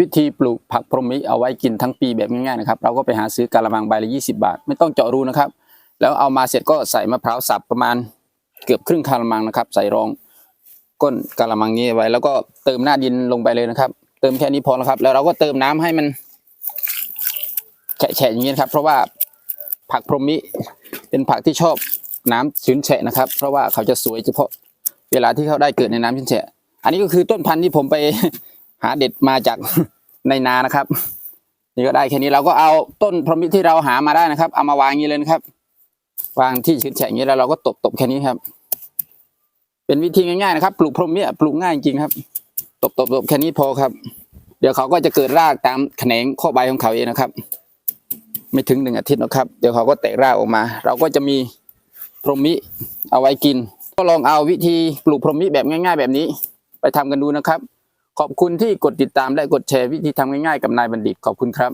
วิธีปลูกผักพรหมิเอาไว้กินทั้งปีแบบง่ายๆนะครับ เราก็ไปหาซื้อกะละมังใบละ 20 บาท ไม่ต้องเจาะรูนะครับ แล้วเอามาเสร็จก็ใส่มะพร้าวสับประมาณเกือบครึ่งกะละมังนะครับ ใส่รองก้นกะละมังนี้ไว้ แล้วก็เติมหน้าดินลงไปเลยนะครับ เติมแค่นี้พอแล้วครับ แล้วเราก็เติมน้ำให้มันแฉะๆอย่างนี้นครับ เพราะว่าผักพรหมิเป็นผักที่ชอบน้ำชื้นแฉะนะครับ เพราะว่าเขาจะสวยเฉพาะเวลาที่เขาได้เกิดในน้ำชื้นแฉะอันนี้ก็คือต้นพันธุ์ที่ผมไป หาเด็ดมาจากในนานะครับ นี่ก็ได้แค่นี้เราก็เอาต้นพรหมิที่เราหามาได้นะครับ เอามาวางอย่างนี้เลยนะครับวางที่ชื้นแฉะอย่างนี้แล้วเราก็ตบตบแค่นี้ครับ เป็นวิธีง่ายๆนะครับ ปลูกพรหมิปลูกง่ายจริงครับ ตบตบตบแค่นี้พอครับ เดี๋ยวเขาก็จะเกิดรากตามแขนงข้อใบของเขาเองนะครับ ไม่ถึงหนึ่งอาทิตย์หรอกครับ เดี๋ยวเขาก็แตกรากออกมา เราก็จะมีพรหมิเอาไว้กิน ก็ลองเอาวิธีปลูกพรหมิแบบง่าย ๆ แบบนี้ ไปทำกันดูนะครับ ขอบคุณที่กดติดตามและกดแชร์วิธีทำง่ายๆกับนายบัณฑิตขอบคุณครับ